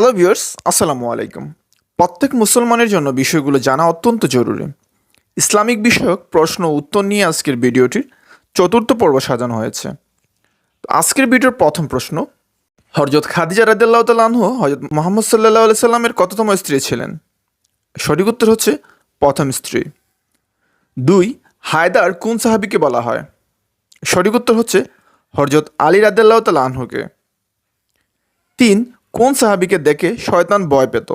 Hello viewers আসসালামু আলাইকুম। প্রত্যেক মুসলমানের জন্য বিষয়গুলো জানা অত্যন্ত জরুরি। ইসলামিক বিষয়ক প্রশ্ন উত্তর নিয়ে আজকের ভিডিওটির চতুর্থ পর্ব সাজানো হয়েছে। আজকের ভিডিওর প্রথম প্রশ্ন হরজত খাদিজা রাদিল্লাহ তালাহ হজরত মোহাম্মদ সাল্লাহ আলি সাল্লামের কততম স্ত্রী ছিলেন? সঠিক উত্তর হচ্ছে, প্রথম স্ত্রী। দুই, হায়দার কোন সাহাবিকে বলা হয়? সঠিক উত্তর হচ্ছে হরজত আলী রাদিল্লাহ তালাহকে তিন কোন সাহাবিকে দেখে শয়তান ভয় পেত?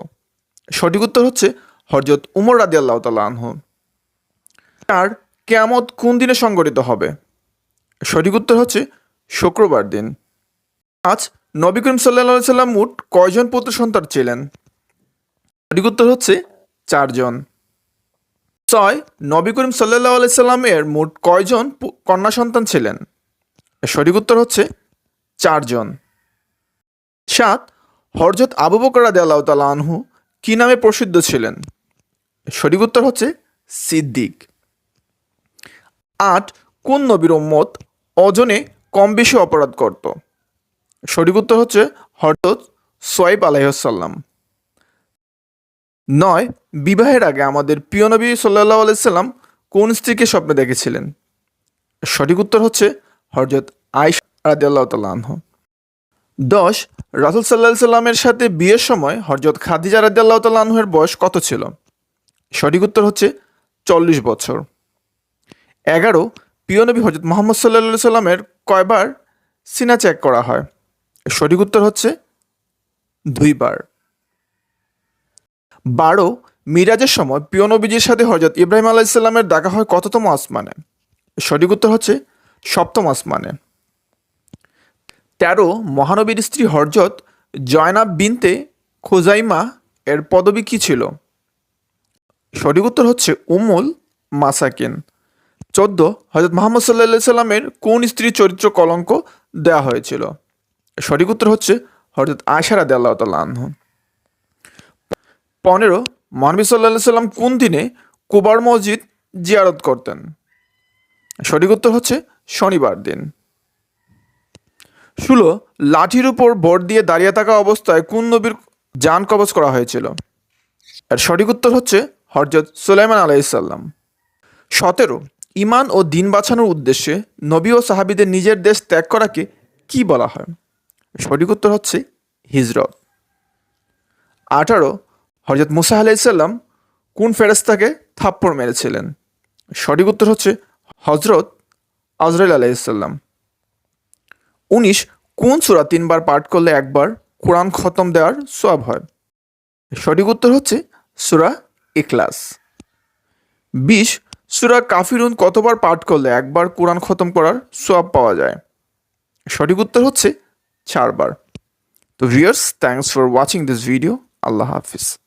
সঠিক উত্তর হচ্ছে হরজত উমর রাদি আল্লাহ তালাহ চার কেয়ামত কোন দিনে সংগঠিত হবে? সঠিক উত্তর হচ্ছে শুক্রবার দিন। পাঁচ নবী করিম সাল্লা সাল্লাম মোট কয়জন পুত্র সন্তান ছিলেন? সঠিক উত্তর হচ্ছে চারজন। ছয় নবী করিম সাল্লাহ সাল্লামের মোট কয়জন কন্যা সন্তান ছিলেন? সঠিক উত্তর হচ্ছে চারজন। সাত হরজত আবু বকর রাদে আল্লাহ তালা আনহু কি নামে প্রসিদ্ধ ছিলেন? সঠিক উত্তর হচ্ছে সিদ্দিক। আট, কোন নবীর উম্মত অজনে কম বেশি অপরাধ করত? সঠিক উত্তর হচ্ছে হরজত সোয়াইব আলাইসাল্লাম নয়, বিবাহের আগে আমাদের প্রিয় নবী সাল্লাহ আলাইসাল্লাম কোন স্ত্রীকে স্বপ্নে দেখেছিলেন? সঠিক উত্তর হচ্ছে হরজত আইস আল্লাহ তাল্লাহ দশ, রাসুল সাল্লাহ সাল্লামের সাথে বিয়ের সময় হরজত খাদিজা রাদিয়াল্লাহ তাল্লাহের বয়স কত ছিল? সঠিক উত্তর হচ্ছে চল্লিশ বছর। এগারো পিয়নবী হজরত মোহাম্মদ সাল্লা সাল্লামের কয়বার সিনা চেক করা হয়? সঠিক উত্তর হচ্ছে দুইবার। বারো, মিরাজের সময় পিয়নবীজির সাথে হজরত ইব্রাহিম আলাইসাল্লামের দেখা হয় কততম আসমানে? সঠিক উত্তর হচ্ছে সপ্তম আসমানে। তেরো মহানবীর স্ত্রী হরজত জয়নাব বিনতে খোজাইমা এর পদবি কী ছিল? সঠিক উত্তর হচ্ছে উমুল মাসাকিন। চোদ্দ হজরত মোহাম্মদ সাল্লা সাল্লামের কোন স্ত্রী চরিত্র কলঙ্ক দেওয়া হয়েছিল? সঠিক উত্তর হচ্ছে হজরত আশারা দে আল্লাহ তাল্লাহ পনেরো, মহানবী সাল্লাহ সাল্লাম কোন দিনে কুবার মসজিদ জিয়ারত করতেন? সঠিক উত্তর হচ্ছে শনিবার দিন। ষোলো লাঠির উপর ভর দিয়ে দাঁড়িয়ে থাকা অবস্থায় কোন নবীর যান কবজ করা হয়েছিল? এর সঠিক উত্তর হচ্ছে হরজত সুলাইমান আলাইসাল্লাম সতেরো ইমান ও দিন বাঁচানোর উদ্দেশ্যে নবী ও সাহাবিদের নিজের দেশ ত্যাগ করাকে কি বলা হয়? সঠিক উত্তর হচ্ছে হিজরত। আঠারো হরজত মুসা আলাইসাল্লাম কোন ফেরেস্তাকে থাপ্পড় মেরেছিলেন? সঠিক উত্তর হচ্ছে হজরত আজরাইল আলাইসাল্লাম উনিশ, কোন সুরা তিনবার পাঠ করলে একবার কোরআন খতম দেওয়ার সোয়াব হয়? সঠিক উত্তর হচ্ছে সূরা ইখলাস। বিশ, সুরা কাফিরুন কতবার পাঠ করলে একবার কোরআন খতম করার সোয়াব পাওয়া যায়? সঠিক উত্তর হচ্ছে চারবার। তো viewers thanks for watching this video Allah Hafiz.